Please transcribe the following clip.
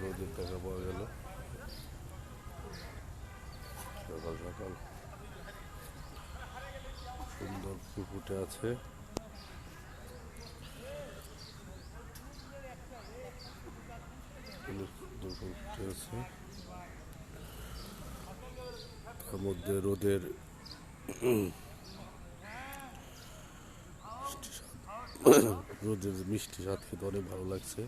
রোদের দেখা পাওয়া গেল। সকাল সকাল সুন্দর পুকুরে আছে সুন্দর ফুটে আছে। তার মধ্যে রোদের স্বাদ, রোদের মিষ্টি স্বাদ খেতে অনেক ভালো লাগছে।